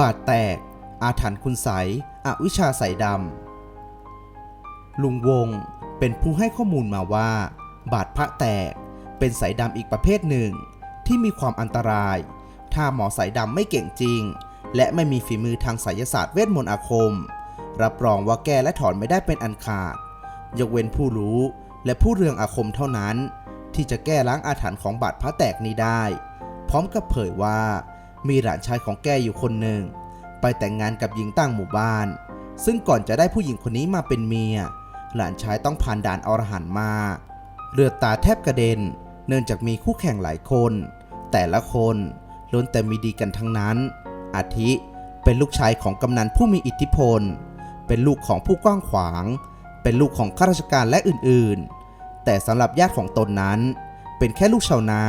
บาดแตก อาถรรพ์คุณใสอวิชชาใสดำ ลุงวงเป็นผู้ให้ข้อมูลมาว่า บาดพระแตก เป็นสายดำอีกประเภทหนึ่ง ที่มีความอันตราย ถ้าหมอสายดำไม่เก่งจริง และไม่มีฝีมือทางไสยศาสตร์เวทมนต์อาคม รับรองว่าแก้และถอนไม่ได้เป็นอันขาด ยกเว้นผู้รู้และผู้เรืองอาคมเท่านั้น ที่จะแก้ล้างอาถรรพ์ของบาดพระแตกนี้ได้ พร้อมกับเผยว่า มีหลานชายของแกอยู่คนหนึ่ง ไปแต่งงานกับหญิงต่างหมู่บ้าน ซึ่งก่อนจะได้ผู้หญิงคนนี้มาเป็นเมีย หลานชายต้องผ่านด่านอรหันต์มาเลือดตาแทบกระเด็น เนื่องจากมีคู่แข่งหลายคน แต่ละคนล้วนแต่มีดีกันทั้งนั้น อาทิเป็นลูกชายของกำนันผู้มีอิทธิพล เป็นลูกของผู้กว้างขวาง เป็นลูกของข้าราชการและอื่นๆ แต่สำหรับญาติของตนนั้น เป็นแค่ลูกชาวนา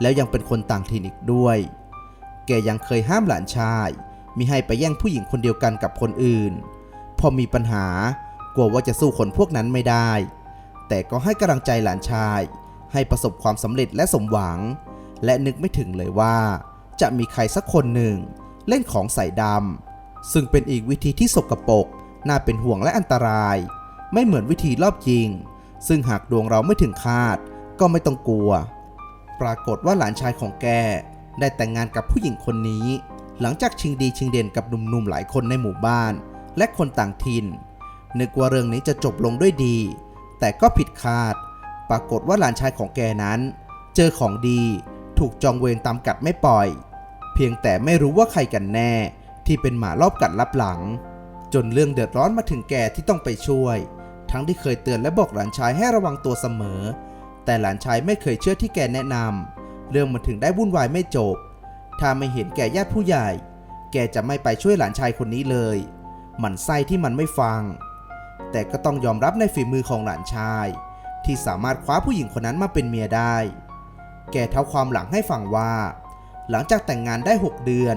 แล้วยังเป็นคนต่างถิ่นอีกด้วย แกยังเคยห้ามหลานชายมิให้ไปแย่งผู้หญิงคนเดียวกันกับคนอื่น พอมีปัญหากลัวว่าจะสู้คนพวกนั้นไม่ได้ แต่ก็ให้กำลังใจหลานชาย ให้ประสบความสำเร็จและสมหวัง และนึกไม่ถึงเลยว่า จะมีใครสักคนหนึ่ง เล่นของใส่ดำซึ่งเป็นอีกวิธีที่สกปรกน่าเป็นห่วงและอันตราย ไม่เหมือนวิธีรอบยิง ซึ่งหากดวงเราไม่ถึงคาด ก็ไม่ต้องกลัว ปรากฏว่าหลานชายของแก ได้แต่งงานกับผู้หญิงคนนี้ หลังจากชิงดีชิงเด่นกับหนุ่มๆหลายคนในหมู่บ้าน และคนต่างถิ่น นึกว่าเรื่องนี้จะจบลงด้วยดี แต่ก็ผิดคาด ปรากฏว่าหลานชายของแกนั้น เจอของดีถูกจองเวรตามกัดไม่ปล่อย เพียงแต่ไม่รู้ว่าใครกันแน่ ที่เป็นหมารอบกัดลับหลัง จนเรื่องเดือดร้อนมาถึงแกที่ต้องไปช่วย ทั้งที่เคยเตือนและบอกหลานชายให้ระวังตัวเสมอ แต่หลานชายไม่เคยเชื่อที่แกแนะนำ เรื่องมันถึงได้วุ่นวายไม่จบ ถ้าไม่เห็นแก่ญาติผู้ใหญ่ แกจะไม่ไปช่วยหลานชายคนนี้เลย มันไส้ที่มันไม่ฟัง แต่ก็ต้องยอมรับในฝีมือของหลานชาย ที่สามารถคว้าผู้หญิงคนนั้นมาเป็นเมียได้ แกเท้าความหลังให้ฟังว่า หลังจากแต่งงานได้ 6 เดือน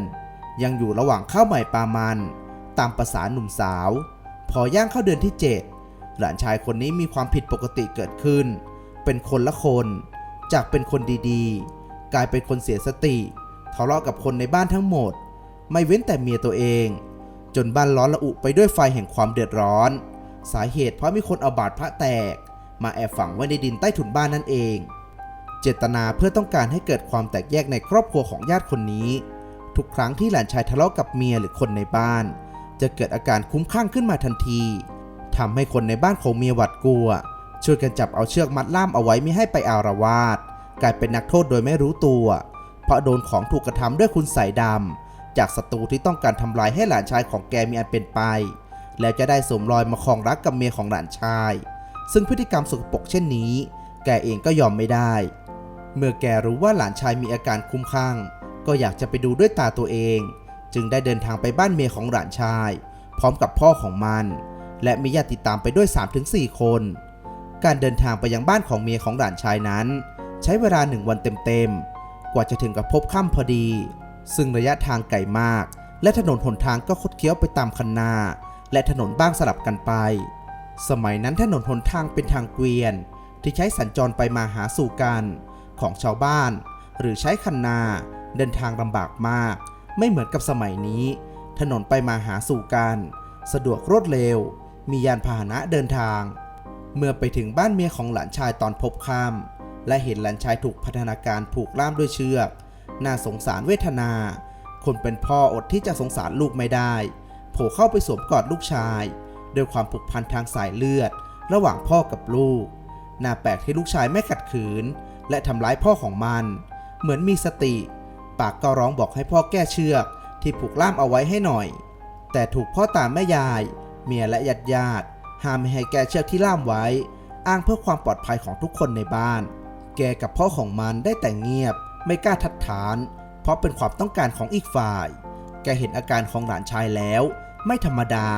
ยังอยู่ระหว่างข้าวใหม่ปามัน ตามประษาหนุ่มสาว พอย่างเข้าเดือนที่ 7 หลานชายคนนี้มีความผิดปกติเกิดขึ้น เป็นคนละคน จากเป็นคนดีๆ กลายเป็นคนเสียสติทะเลาะกับคนในบ้านทั้งหมด ไม่เว้นแต่เมียตัวเอง จนบ้านร้อนระอุไปด้วยไฟแห่งความเดือดร้อน สาเหตุเพราะมีคนเอาบาดพระแตก มาแอบฝังไว้ในดินใต้ถุนบ้านนั่นเอง เจตนาเพื่อต้องการให้เกิดความแตกแยกในครอบครัวของญาติคนนี้ ทุกครั้งที่หลานชายทะเลาะกับเมียหรือคนในบ้าน จะเกิดอาการคุ้มข้างขึ้นมาทันทีทำให้คนในบ้านของเมียหวัดกลัวช่วยกันจับเอาเชือกมัดล่ามเอาไว้ไม่ให้ไปอารวาส กลายเป็นนักโทษโดยไม่รู้ตัว เพราะโดนของถูกกระทำด้วยคุณสายดำจากศัตรูที่ต้องการทำลายให้หลานชายของแกมีอันเป็นไป แล้วจะได้สวมรอยมาครองรักกับเมียของหลานชาย ซึ่งพฤติกรรมสกปรกเช่นนี้ แกเองก็ยอมไม่ได้ เมื่อแกรู้ว่าหลานชายมีอาการคุ้มคลั่งก็อยากจะไปดูด้วยตาตัวเอง จึงได้เดินทางไปบ้านเมียของหลานชาย พร้อมกับพ่อของมัน และมีญาติติดตามไปด้วย 3-4 คน การเดินทางไปยังบ้านของเมียของหลานชายนั้น ใช้เวลาหนึ่งวันเต็มๆ กว่าจะถึงกับพบค่ำพอดี ซึ่งระยะทางไกลมาก และถนนหนทางก็คดเคี้ยวไปตามคันนา และถนนบ้างสลับกันไป สมัยนั้นถนนหนทางเป็นทางเกวียน ที่ใช้สัญจรไปมาหาสู่กันของชาวบ้าน หรือใช้คันนาเดินทางลำบากมาก ไม่เหมือนกับสมัยนี้ ถนนไปมาหาสู่กันสะดวกรวดเร็ว มียานพาหนะเดินทาง เมื่อไปถึงบ้านเมียของหลานชายตอนพบค่ำ และเห็นหลานชายถูกพัฒนาการผูกล่ามด้วยเชือก น่าสงสารเวทนา คนเป็นพ่ออดที่จะสงสารลูกไม่ได้ โผล่เข้าไปสวมกอดลูกชาย ด้วยความผูกพันทางสายเลือด ระหว่างพ่อกับลูก น่าแปลกที่ลูกชายไม่ขัดขืน และทำร้ายพ่อของมัน เหมือนมีสติ ปากก็ร้องบอกให้พ่อแก้เชือกที่ผูกล่ามเอาไว้ให้หน่อย แต่ถูกพ่อตามแม่ยาย เมียและญาติญาติห้ามไม่ให้แก้เชือกที่ล่ามไว้ อ้างเพื่อความปลอดภัยของทุกคนในบ้าน แกกับพ่อของมันได้แต่เงียบ ไม่กล้าทัดทาน เพราะเป็นความต้องการของอีกฝ่าย แกเห็นอาการของหลานชายแล้ว ไม่ธรรมดา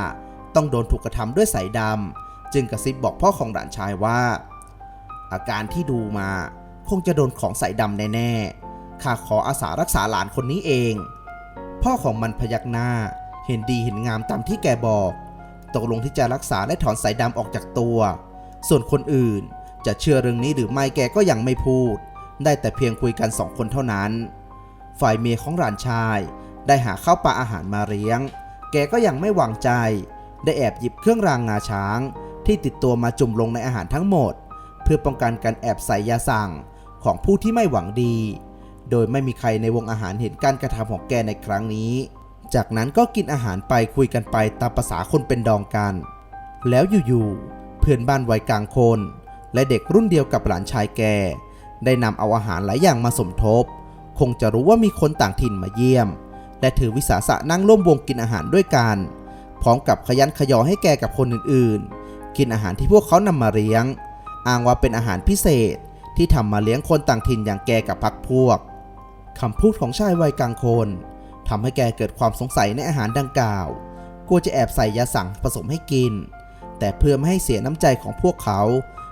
ต้องโดนถูกกระทำด้วยสายดำจึงกระซิบบอกพ่อของหลานชายว่า อาการที่ดูมา คงจะโดนของสายดำแน่ๆข้าขออาสารักษาหลานคนนี้เอง พ่อของมันพยักหน้า เห็นดีเห็นงามตามที่แกบอก ตกลงที่จะรักษาและถอนสายดำออกจากตัว ส่วนคนอื่น จะเชื่อเรื่องนี้หรือไม่แกก็ยังไม่พูด ได้แต่เพียงคุยกันสองคนเท่านั้น ฝ่ายเมียของหลานชาย ได้หาข้าวปลาอาหารมาเลี้ยง แกก็ยังไม่วางใจ ได้แอบหยิบเครื่องรางงาช้าง ที่ติดตัวมาจุ่มลงในอาหารทั้งหมด เพื่อป้องกันการแอบใส่ยาสั่งของผู้ที่ไม่หวังดี โดยไม่มีใครในวงอาหารเห็นการกระทำของแกในครั้งนี้ จากนั้นก็กินอาหารไปคุยกันไปตามภาษาคนเป็นดองกัน แล้วอยู่ๆเพื่อนบ้านวัยกลางคน และเด็กรุ่นเดียวกับหลานชายแก ได้นำเอาอาหารหลายอย่างมาสมทบ คงจะรู้ว่ามีคนต่างถิ่นมาเยี่ยม และถือวิสาสะนั่งร่วมวงกินอาหารด้วยกัน พร้อมกับขยันขยอให้แกกับคนอื่นๆ กินอาหารที่พวกเขานำมาเลี้ยง อ้างว่าเป็นอาหารพิเศษที่ทำมาเลี้ยงคนต่างถิ่นอย่างแกกับพักพวกคำพูดของชายวัยกลางคนทำให้แกเกิดความสงสัยในอาหารดังกล่าว กลัวจะแอบใส่ยาสั่งผสมให้กิน แต่เพื่อไม่ให้เสียน้ำใจของพวกเขา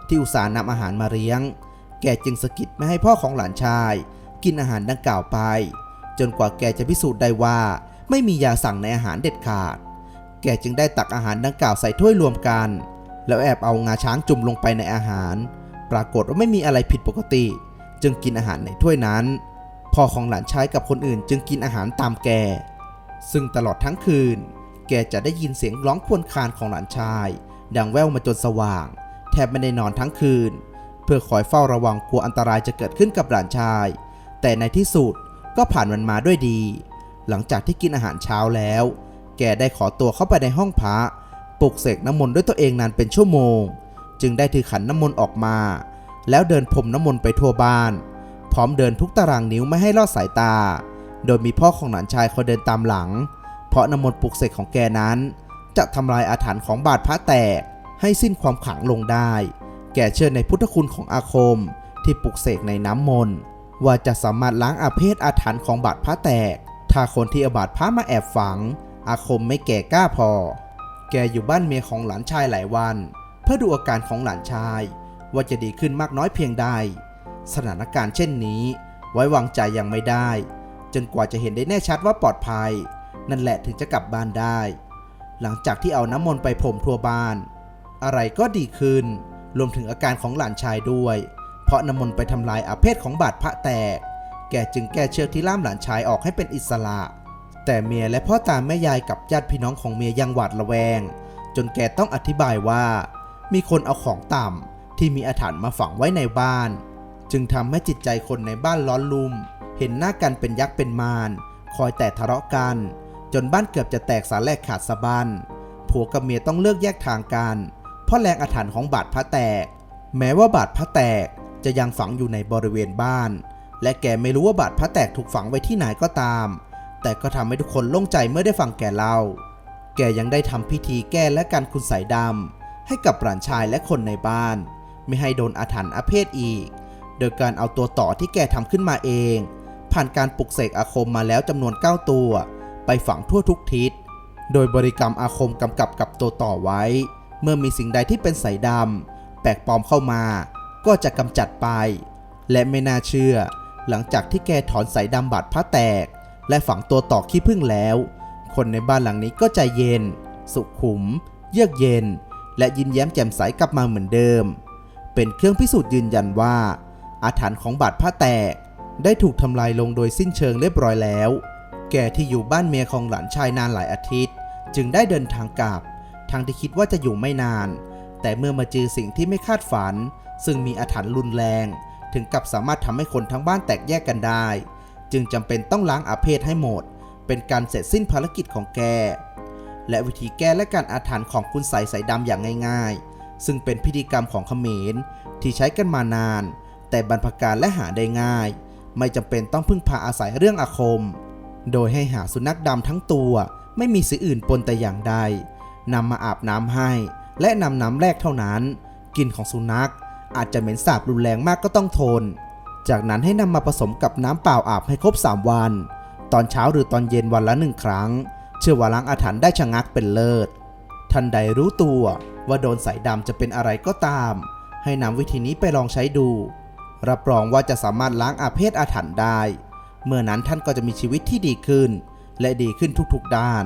ที่อุตส่าห์นำอาหารมาเลี้ยง แกจึงสะกิดไม่ให้พ่อของหลานชาย กินอาหารดังกล่าวไป จนกว่าแกจะพิสูจน์ได้ว่า ไม่มียาสั่งในอาหารเด็ดขาด แกจึงได้ตักอาหารดังกล่าวใส่ถ้วยรวมกัน แล้วแอบเอางาช้างจุ่มลงไปในอาหาร ปรากฏว่าไม่มีอะไรผิดปกติ จึงกินอาหารในถ้วยนั้น พ่อของหลานชายกับคนอื่น จึงกินอาหารตามแก ซึ่งตลอดทั้งคืน แกจะได้ยินเสียงร้องควญคางของหลานชายดังแว่วมาจนสว่าง แทบไม่ได้นอนทั้งคืน เพื่อคอยเฝ้าระวังกลัวอันตรายจะเกิดขึ้นกับหลานชาย แต่ในที่สุดก็ผ่านมันมาด้วยดี หลังจากที่กินอาหารเช้าแล้ว แกได้ขอตัวเข้าไปในห้องพระปลุกเสกน้ำมนต์ด้วยตัวเองนานเป็นชั่วโมง จึงได้ถือขันน้ำมนต์ออกมา แล้วเดินพรมน้ำมนต์ไปทั่วบ้าน พร้อมเดินทุกตารางนิ้วไม่ให้ลอดสายตา โดยมีพ่อของหลานชายคอยเดินตามหลัง เพราะน้ำมนต์ปลุกเสกของแกนั้น จะทำลายอาถรรพ์ของบาดพระแตก ให้สิ้นความขลังลงได้ แกเชื่อในพุทธคุณของอาคมที่ปลุกเสกในน้ำมนต์ว่าจะสามารถล้างอาเพศอาถรรพ์ของบาดพระแตก ถ้าคนที่อาบาดพระมาแอบฝัง อาคมไม่แก่กล้าพอ แกอยู่บ้านเมียของหลานชายหลายวัน เพื่อดูอาการของหลานชาย ว่าจะดีขึ้นมากน้อยเพียงใด สถานการณ์เช่นนี้ ไว้วางใจยังไม่ได้ จนกว่าจะเห็นได้แน่ชัดว่าปลอดภัย นั่นแหละถึงจะกลับบ้านได้ หลังจากที่เอาน้ำมนต์ไปพรมทั่วบ้าน อะไรก็ดีขึ้น รวมถึงอาการของหลานชายด้วย เพราะน้ำมนต์ไปทำลายอาเพศของบาดพระแตก แกจึงแก้เชือกที่ล่ามหลานชายออกให้เป็นอิสระ แต่เมียและพ่อตาแม่ยายกับญาติพี่น้องของเมียยังหวาดระแวง จนแกต้องอธิบายว่า มีคนเอาของต่ำที่มีอาถรรพ์มาฝังไว้ในบ้าน จึงทำให้จิตใจคนในบ้านร้อนลุ่ม เห็นหน้ากันเป็นยักษ์เป็นมารคอยแต่ทะเลาะกัน จนบ้านเกือบจะแตกสาแลกขาดสะบันผัวกับเมียต้องเลิกแยกทางกันเราะแรงอาถรรพ์ของบาดพระแตก แม้ว่าบาดพระแตกจะยังฝังอยู่ในบริเวณบ้าน และแกไม่รู้ว่าบาดพระแตกถูกฝังไว้ที่ไหนก็ตาม แต่ก็ทำให้ทุกคนโล่งใจเมื่อได้ฟังแกเล่า แกยังได้ทำพิธีแก้และการคุณใสยดำให้กับหลานชายและคนในบ้าน ไม่ให้โดนอาถรรพ์อาเพศอีก โดยการเอาตัวต่อที่แกทำขึ้นมาเอง ผ่านการปลุกเสกอาคมมาแล้วจำนวน 9 ตัว ไปฝังทั่วทุกทิศ โดยบริกรรมอาคมกำกับกับตัวต่อไว้ เมื่อมีสิ่งใดที่เป็นสายดำแปลกปลอมเข้ามา ก็จะกำจัดไป และไม่น่าเชื่อ หลังจากที่แกถอนสายดำบาดพระแตก และฝังตัวต่อขี้ผึ้งแล้ว คนในบ้านหลังนี้ก็ใจเย็น สุขุม เยือกเย็น และยิ้มแย้มแจ่มใสกลับมาเหมือนเดิม เป็นเครื่องพิสูจน์ยืนยันว่า อาถรรพ์ของบาดพระแตก ได้ถูกทำลายลงโดยสิ้นเชิงเรียบร้อยแล้ว แกที่อยู่บ้านเมียของหลานชายนานหลายอาทิตย์ จึงได้เดินทางกลับ ทางที่คิดว่าจะอยู่ไม่นาน แต่เมื่อมาเจอสิ่งที่ไม่คาดฝัน ซึ่งมีอาถรรพ์รุนแรง ถึงกับสามารถทำให้คนทั้งบ้านแตกแยกกันได้ จึงจำเป็นต้องล้างอาเพศให้หมด เป็นการเสร็จสิ้นภารกิจของแก และวิธีแก้และการอาถรรพ์ของคุณใสใสดำอย่างง่าย ๆ ซึ่งเป็นพิธีกรรมของเขมรที่ใช้กันมานาน แต่บรรพการและหาได้ง่าย ไม่จำเป็นต้องพึ่งพาอาศัยเรื่องอาคม โดยให้หาสุนัขดำทั้งตัวไม่มีสีอื่นปนแต่อย่างใด นำมาอาบน้ำให้ และนำน้ำแรกเท่านั้นกลิ่นของสุนัข อาจจะเหม็นสาบรุนแรงมากก็ต้องทน จากนั้นให้นำมาผสมกับน้ำเปล่าอาบให้ครบ 3 วัน ตอนเช้าหรือตอนเย็นวันละหนึ่งครั้ง เชื่อว่าล้างอาถรรพ์ได้ชะงักเป็นเลิศทันใดรู้ตัวว่าโดนสายดำจะเป็นอะไรก็ตาม ให้นำวิธีนี้ไปลองใช้ดู รับรองว่าจะสามารถล้างอาเพศอาถรรพ์ได้ เมื่อนั้นท่านก็จะมีชีวิตที่ดีขึ้น และดีขึ้นทุกๆด้าน